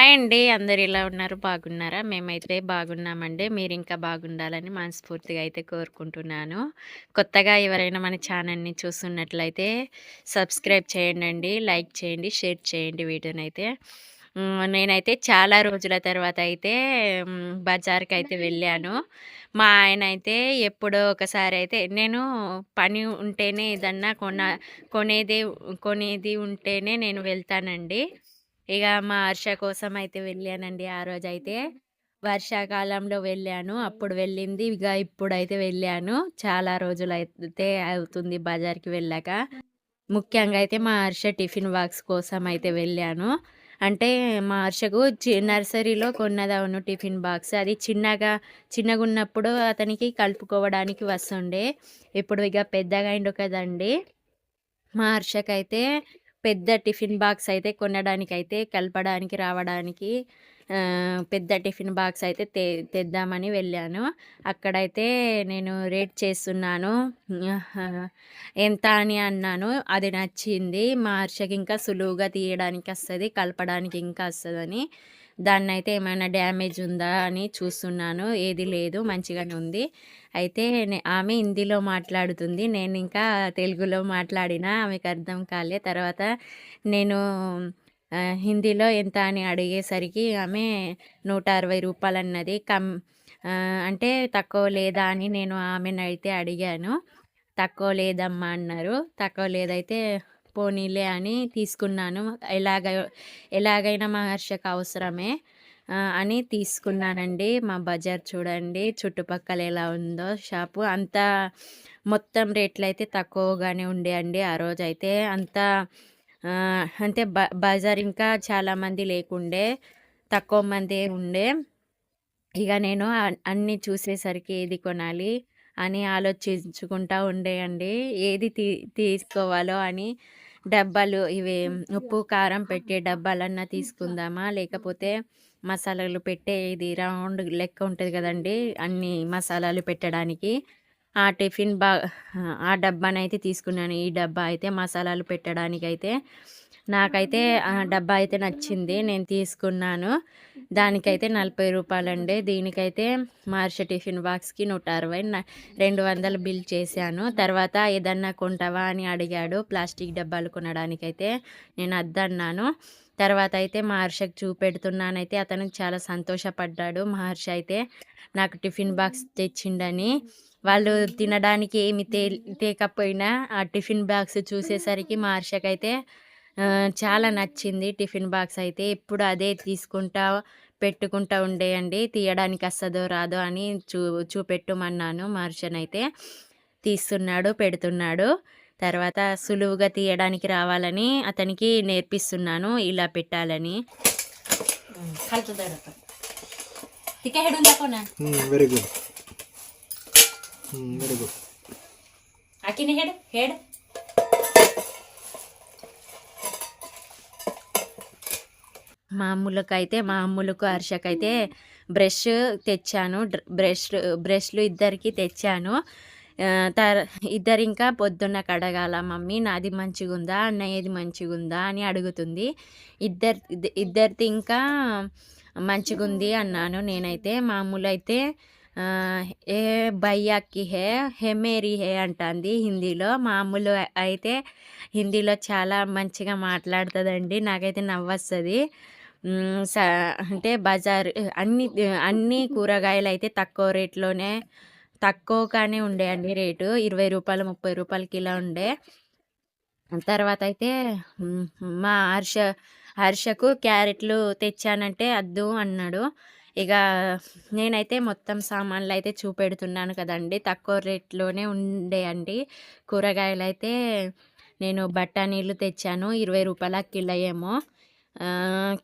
Hi అండి. అందరు ఎలా ఉన్నారు? బాగున్నారా? మేమైతే బాగున్నామండి. మీరు ఇంకా బాగుండాలని మనస్ఫూర్తిగా అయితే కోరుకుంటున్నాను. కొత్తగా ఎవరైనా మన ఛానల్‌ని చూస్తున్నట్లయితే సబ్స్క్రైబ్ చేయండండి. లైక్ చేయండి, షేర్ చేయండి వీడియోనైతే. అయితే నేనైతే చాలా రోజుల తర్వాత అయితే బజార్కి అయితే వెళ్ళాను. మా ఆయన అయితే ఎప్పుడో ఒకసారి అయితే నేను పని ఉంటేనే ఏదన్నా కొన కొనేది కొనేది ఉంటేనే నేను వెళ్తానండి. ఇక మా హర్ష కోసం అయితే వెళ్ళానండి ఆ రోజైతే. వర్షాకాలంలో వెళ్ళాను. అప్పుడు వెళ్ళింది. ఇక ఇప్పుడైతే వెళ్ళాను. చాలా రోజులు అయితే అవుతుంది బజార్‌కి వెళ్ళాక. ముఖ్యంగా అయితే మా హర్ష టిఫిన్ బాక్స్ కోసం అయితే వెళ్ళాను. అంటే మా హర్షకు చి నర్సరీలో కొన్నదవును టిఫిన్ బాక్స్. అది చిన్నగా చిన్నగా ఉన్నప్పుడు అతనికి కలుపుకోవడానికి వస్తుండే. ఇప్పుడు ఇక పెద్దగా అయిండు కదండి మా హర్షకైతే పెద్ద టిఫిన్ బాక్స్ అయితే కొనడానికి అయితే కలపడానికి రావడానికి పెద్ద టిఫిన్ బాక్స్ అయితే తె తెద్దామని వెళ్ళాను. అక్కడైతే నేను రేట్ చేస్తున్నాను. ఎంత అని అన్నాను. అది నచ్చింది. మా హర్షకి ఇంకా సులువుగా తీయడానికి వస్తుంది కలపడానికి ఇంకా వస్తుందని దాన్నైతే ఏమైనా డ్యామేజ్ ఉందా అని చూస్తున్నాను. ఏది లేదు మంచిగానే ఉంది. అయితే నే ఆమె హిందీలో మాట్లాడుతుంది. నేను ఇంకా తెలుగులో మాట్లాడినా ఆమెకు అర్థం కాలే. తర్వాత నేను హిందీలో ఎంత అని అడిగేసరికి ఆమె నూట అరవై రూపాయలు అన్నది. కమ్ అంటే తక్కువ లేదా అని నేను ఆమెనైతే అడిగాను. తక్కువ లేదమ్మా అన్నారు. తక్కువ లేదైతే పోనీలే అని తీసుకున్నాను. ఎలాగ ఎలాగైనా మహర్షికి అవసరమే అని తీసుకున్నానండి. మా బజార్ చూడండి చుట్టుపక్కల ఎలా ఉందో షాపు. అంతా మొత్తం రేట్లయితే తక్కువగానే ఉండేయండి ఆ రోజైతే. అంతా అంటే బ బజార్ ఇంకా చాలామంది లేకుండే. తక్కువ మందే ఉండే. ఇక నేను అన్నీ చూసేసరికి ఏది కొనాలి అని ఆలోచించుకుంటా ఉండేయండి. ఏది తీ తీసుకోవాలో అని డబ్బాలు ఇవి ఉప్పు, కారం పెట్టే డబ్బాలన్నా తీసుకుందామా? లేకపోతే మసాలాలు పెట్టే ఇది రౌండ్ లెక్క ఉంటుంది కదండి అన్ని మసాలాలు పెట్టడానికి. ఆ టిఫిన్ బా ఆ డబ్బానైతే తీసుకున్నాను. ఈ డబ్బా అయితే మసాలాలు పెట్టడానికైతే. నాకైతే ఆ డబ్బా అయితే నచ్చింది. నేను తీసుకున్నాను. దానికైతే నలభై రూపాయలు అండి దీనికైతే మార్ష టిఫిన్ బాక్స్‌కి 160 న 200 బిల్ చేశాను. తర్వాత ఏదన్నా కొంటావా అని అడిగాడు. ప్లాస్టిక్ డబ్బాలు కొనడానికైతే. నేను అద్దన్నాను. తర్వాత అయితే మా చూపెడుతున్నానైతే అతను చాలా సంతోషపడ్డాడు. మహర్షి అయితే నాకు టిఫిన్ బాక్స్ తెచ్చిండని. వాళ్ళు తినడానికి ఏమి తే తేకపోయినా ఆ టిఫిన్ బాక్స్ చూసేసరికి మా హర్షకైతే చాలా నచ్చింది టిఫిన్ బాక్స్ అయితే. ఎప్పుడు అదే తీసుకుంటా, పెట్టుకుంటా ఉండేయండి. తీయడానికి వస్తదో రాదో అని చూ చూపెట్టమన్నాను మా హర్షనైతే. తీస్తున్నాడు, పెడుతున్నాడు. తర్వాత సులువుగా తీయడానికి రావాలని అతనికి నేర్పిస్తున్నాను. ఇలా పెట్టాలని. హ్మ్. కలుపుతాడట. Very good. అకిని హెడ్ హెడ్ మా అమ్ములకైతే మా అమ్ములకు హర్షకైతే బ్రష్ తెచ్చాను బ్రష్ బ్రష్లు ఇద్దరికి తెచ్చాను తర్ ఇద్దరు ఇంకా పొద్దున్న కడగాల మమ్మీ నాది మంచిగుందా అన్నయ్యది మంచిగుందా అని అడుగుతుంది ఇద్దరు ఇద్ద- ఇద్దరిది ఇంకా మంచిగుంది అన్నాను నేనైతే మామూలు అయితే ఏ భయ్యాకి హే హే మేరీ హే అంటుంది హిందీలో మామూలు అయితే హిందీలో చాలా మంచిగా మాట్లాడుతుందండి నాకైతే నవ్వొస్తుంది స అంటే బజార్ అన్ని అన్ని కూరగాయలు అయితే తక్కువ రేట్‌లోనే తక్కువగానే ఉండేయండి రేటు. రూ. 20, రూ. 30 కిలో ఉండే. తర్వాత అయితే మా హర్ష హర్షకు క్యారెట్లు తెచ్చానంటే అద్దు అన్నాడు. ఇక నేనైతే మొత్తం సామాన్లు అయితే చూపెడుతున్నాను కదండి తక్కువ రేట్‌లోనే ఉండేయండి. అయితే నేను బఠానీలు తెచ్చాను. ఇరవై రూపాయల కిలో ఏమో.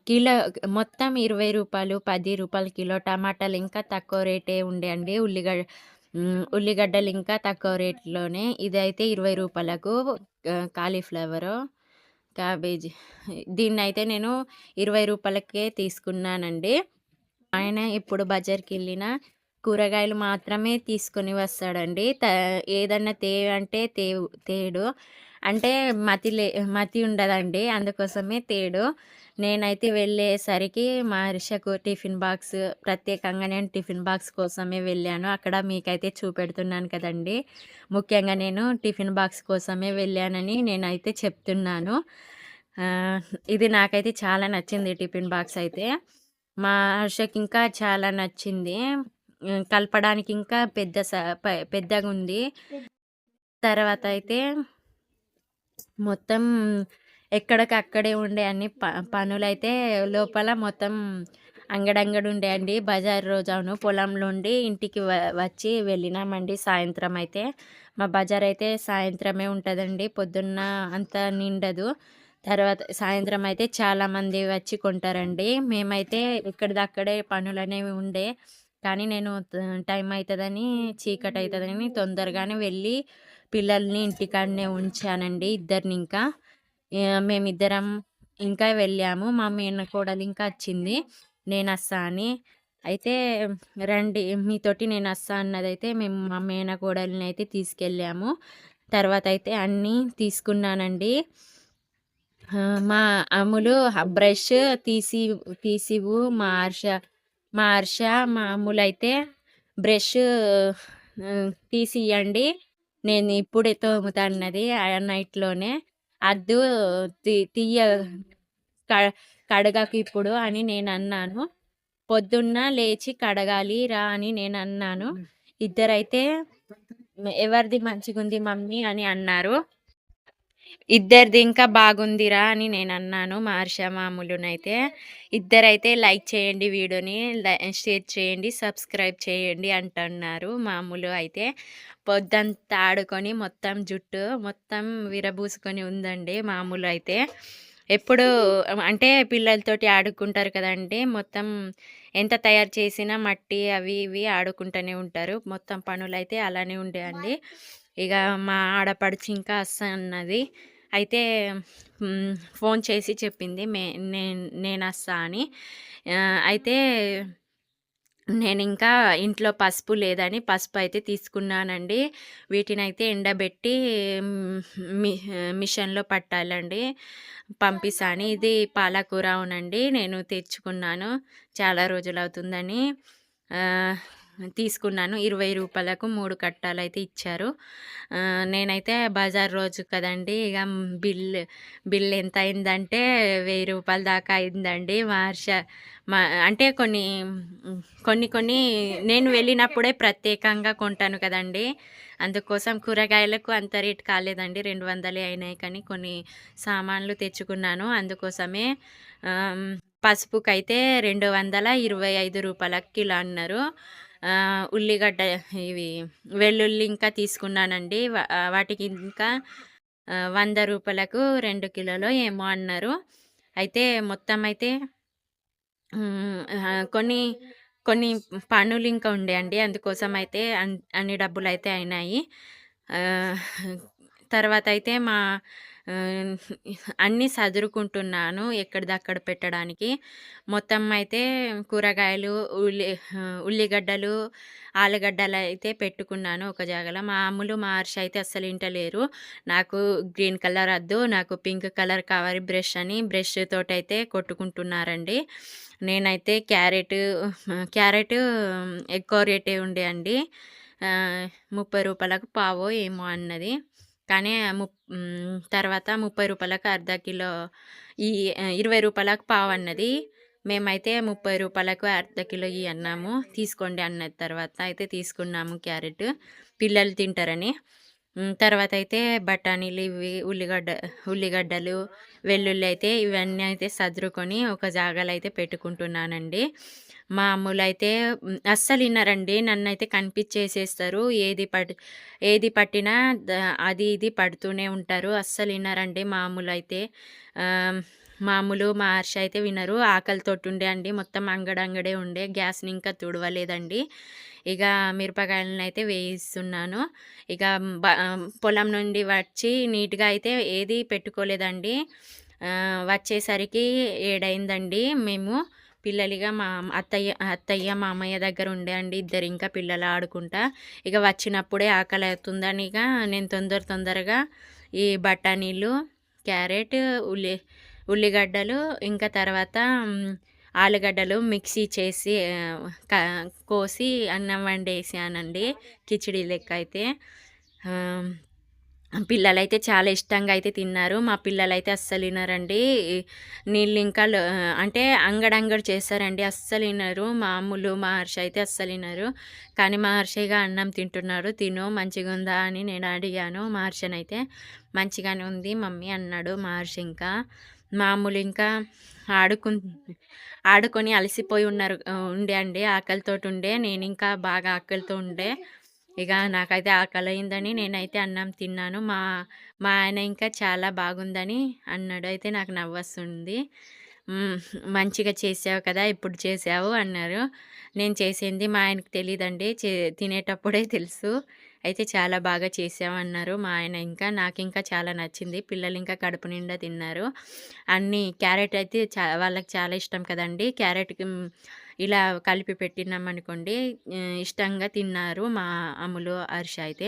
కిలో మొత్తం ఇరవై రూపాయలు పది రూపాయలు కిలో. టమాటాలు ఇంకా తక్కువ రేటే ఉండేయండి. ఉల్లిగడ్డ ఉల్లిగడ్డలు ఇంకా తక్కువ రేట్‌లోనే. ఇదైతే ఇరవై రూపాయలకు కాలీఫ్లవరు, క్యాబేజీ. దీన్నైతే నేను ఇరవై రూపాయలకే తీసుకున్నానండి. ఆయన ఇప్పుడు బజార్కి వెళ్ళిన కూరగాయలు మాత్రమే తీసుకొని వస్తాడండి. త ఏదన్నా తే అంటే తే తేడు. అంటే మతి లే మతి ఉండదండి. అందుకోసమే తేడు. నేనైతే వెళ్ళేసరికి మా హర్షకు టిఫిన్ బాక్స్ ప్రత్యేకంగా నేను టిఫిన్ బాక్స్ కోసమే వెళ్ళాను. అక్కడ మీకైతే చూపెడుతున్నాను కదండి. ముఖ్యంగా నేను టిఫిన్ బాక్స్ కోసమే వెళ్ళానని నేనైతే చెప్తున్నాను. ఇది నాకైతే చాలా నచ్చింది టిఫిన్ బాక్స్ అయితే. మా హర్షకి ఇంకా చాలా నచ్చింది. కలపడానికి ఇంకా పెద్ద స- పెద్దగా ఉంది. తర్వాత అయితే మొత్తం ఎక్కడికక్కడే ఉండే అన్ని ప పనులైతే లోపల మొత్తం అంగడంగడి ఉండే అండి. బజార్ రోజాను పొలంలో ఉండి ఇంటికి వచ్చి వెళ్ళినామండి సాయంత్రం అయితే. మా బజార్ అయితే సాయంత్రమే ఉంటుందండి. పొద్దున్న అంత నిండదు. తర్వాత సాయంత్రం అయితే చాలామంది వచ్చి కొంటారండి. మేమైతే ఇక్కడిదక్కడే పనులు అనేవి ఉండే. కానీ నేను టైం అవుతుందని చీకటి అవుతుందని తొందరగానే వెళ్ళి పిల్లల్ని ఇంటికాడనే ఉంచానండి ఇద్దరిని ఇంకా. మేమిద్దరం ఇంకా వెళ్ళాము. మా మేనకోడలు ఇంకా వచ్చింది. నేను వస్తా అని. అయితే రండి మీతోటి నేను వస్తా అన్నదైతే మేము మా మేనకోడలిని అయితే తీసుకెళ్ళాము. తర్వాత అయితే అన్నీ తీసుకున్నానండి. ఆ, మా అమ్ములు బ్రష్ తీసి తీసివు మా హర్ష మా హర్ష మా అమ్ములు అయితే బ్రష్ ఆ, నేను ఇప్పుడే తోముతాన్నది ఆ నైట్లోనే. అద్దు తీ- తీయ క- కడగకు ఇప్పుడు అని నేను అన్నాను పొద్దున్న లేచి కడగాలి రా అని నేను అన్నాను ఇద్దరైతే ఎవరిది మంచిగుంది మమ్మీ? అని అన్నారు. ఇద్దరిది ఇంకా బాగుందిరా అని నేను అన్నాను మా మామూలునైతే. ఇద్దరైతే లైక్ చేయండి వీడియోని లై- షేర్ చేయండి సబ్స్క్రైబ్ చేయండి అంటున్నారు మామూలు అయితే. పొద్దంతా ఆడుకొని మొత్తం జుట్టు మొత్తం విరబూసుకొని ఉందండి మామూలు అయితే. ఎప్పుడు అంటే పిల్లలతోటి ఆడుకుంటారు కదండి మొత్తం ఎంత తయారు చేసినా మట్టి అవి ఇవి ఆడుకుంటూనే ఉంటారు. మొత్తం పనులు అయితే అలానే ఉండేయండి ఇక మా ఆడపడుచు ఇంకా అస్స అన్నది అయితే ఫోన్ చేసి చెప్పింది మే నేను నేను వస్తా అని అయితే నేను ఇంకా ఇంట్లో పసుపు లేదని పసుపు అయితే తీసుకున్నానండి. వీటిని అయితే ఎండబెట్టి మి మిషన్లో పట్టాలండి. పంపిస్తాను ఇది పాలకూర అవునండి. నేను తెచ్చుకున్నాను. చాలా రోజులు అవుతుందని తీసుకున్నాను. ఇరవై రూపాయలకు మూడు కట్టాలు అయితే ఇచ్చారు నేనైతే బజార్ రోజు కదండి ఇక బిల్ బిల్ ఎంత అయిందంటే వెయ్యి రూపాయల దాకా అయిందండి. మార్ష అంటే కొన్ని కొన్ని కొన్ని నేను వెళ్ళినప్పుడే ప్రత్యేకంగా కొంటాను కదండి. అందుకోసం కూరగాయలకు అంత రేట్ కాలేదండి. రెండు వందలే అయినాయి కానీ కొన్ని సామాన్లు తెచ్చుకున్నాను. అందుకోసమే పసుపుకైతే రెండు వందల ఇరవై ఐదు రూపాయల కిలో అన్నారు. ఉల్లిగడ్డ ఇవి వెల్లుల్లి ఇంకా తీసుకున్నానండి. వాటికి ఇంకా వంద రూపాయలకు రెండు కిలోలు ఏమో అన్నారు. అయితే మొత్తం అయితే కొన్ని కొన్ని పనులు ఇంకా ఉండే అండి. అందుకోసం అయితే అన్- అన్ని డబ్బులు అయితే అయినాయి. తర్వాత అయితే మా అన్నీ సదురుకుంటున్నాను ఎక్కడిదక్కడ పెట్టడానికి. మొత్తం అయితే కూరగాయలు ఉల్లి ఉల్లిగడ్డలు ఆలుగడ్డలు అయితే పెట్టుకున్నాను ఒక జాగలో. మా అమ్ములు మా హర్ష అయితే అస్సలు ఇంటలేరు. నాకు గ్రీన్ కలర్ వద్దు నాకు పింక్ కలర్ కావాలి బ్రష్ అని బ్రష్ తోటైతే అయితే కొట్టుకుంటున్నారండి. నేనైతే క్యారెట్ క్యారెట్ ఎక్కువ రేటే ఉండే అండి. ముప్పై రూపాయలకు పావో ఏమో అన్నది. కానీ ము తర్వాత ముప్పై రూపాయలకు అర్ధ కిలో ఈ ఇరవై రూపాయలకు పావు అన్నది. మేమైతే ముప్పై రూపాయలకు అర్ధ కిలో ఇవి అన్నాము. తీసుకోండి అన్నది తర్వాత అయితే తీసుకున్నాము క్యారెట్. పిల్లలు తింటారని. తర్వాత అయితే బఠానీలు ఇవి ఉల్లిగడ్డ ఉల్లిగడ్డలు వెల్లుల్లి అయితే ఇవన్నీ అయితే సదురుకొని ఒక జాగాలో అయితే పెట్టుకుంటున్నానండి. మా అమ్ములు అయితే అస్సలు వినరండి. నన్ను అయితే కనిపించేసేస్తారు. ఏది పట్ ఏది పట్టినా అది ఇది పడుతూనే ఉంటారు. అస్సలు వినరండి మామూలు అయితే మామూలు మా హర్ష అయితే వినరు. ఆకలితో ఉండే అండి. మొత్తం అంగడంగడే ఉండే. గ్యాస్ని ఇంకా తుడవలేదండి. ఇక మిరపకాయలను అయితే వేయిస్తున్నాను. ఇక బ పొలం నుండి వచ్చి నీట్గా అయితే ఏది పెట్టుకోలేదండి. వచ్చేసరికి ఏడైందండి మేము. పిల్లలిగా మా అత్తయ్య అత్తయ్య, మామయ్య దగ్గర ఉండే అండి ఇద్దరు ఇంకా పిల్లలు ఆడుకుంటా. ఇక వచ్చినప్పుడే ఆకలి అవుతుందని ఇక నేను తొందర తొందరగా ఈ బఠానీలు, క్యారెట్, ఉల్లి ఉల్లిగడ్డలు ఇంకా తర్వాత ఆలుగడ్డలు మిక్సీ చేసి కోసి అన్నం వండేసానండి. కిచిడి లెక్క అయితే. పిల్లలైతే చాలా ఇష్టంగా అయితే తిన్నారు. మా పిల్లలైతే అస్సలు ఇనరండి. నీళ్ళు ఇంకా అంటే అంగడంగడి చేశారండి. అస్సలు వినరు మామూలు మహర్షి అయితే అస్సలు వినరు కానీ మహర్షిగా అన్నం తింటున్నారు తిను మంచిగా ఉందా అని నేను అడిగాను మహర్షిని అయితే మంచిగానే ఉంది మమ్మీ అన్నాడు మహర్షి ఇంకా. మామూలు ఇంకా ఆడుకు ఆడుకొని అలసిపోయి ఉన్నారు ఉండే అండి. ఆకలితోటి ఉండే. నేను ఇంకా బాగా ఆకలితో ఉండే. ఇక నాకైతే ఆకలయిందని నేనైతే అన్నం తిన్నాను. మా మా ఆయన ఇంకా చాలా బాగుందని అన్నాడు. అయితే నాకు నవ్వస్తుంది మంచిగా చేసావు కదా! ఇప్పుడు చేసావు అన్నారు. నేను చేసింది మా ఆయనకి తెలియదండి చే తినేటప్పుడే తెలుసు. అయితే చాలా బాగా చేసామన్నారు మా ఆయన ఇంకా. నాకు ఇంకా చాలా నచ్చింది. పిల్లలు ఇంకా కడుపు నిండా తిన్నారు. అన్నీ క్యారెట్ అయితే చా వాళ్ళకి చాలా ఇష్టం కదండి క్యారెట్‌కి ఇలా కలిపి పెట్టినామనుకోండి ఇష్టంగా తిన్నారు మా అమ్ములు, అరిష అయితే.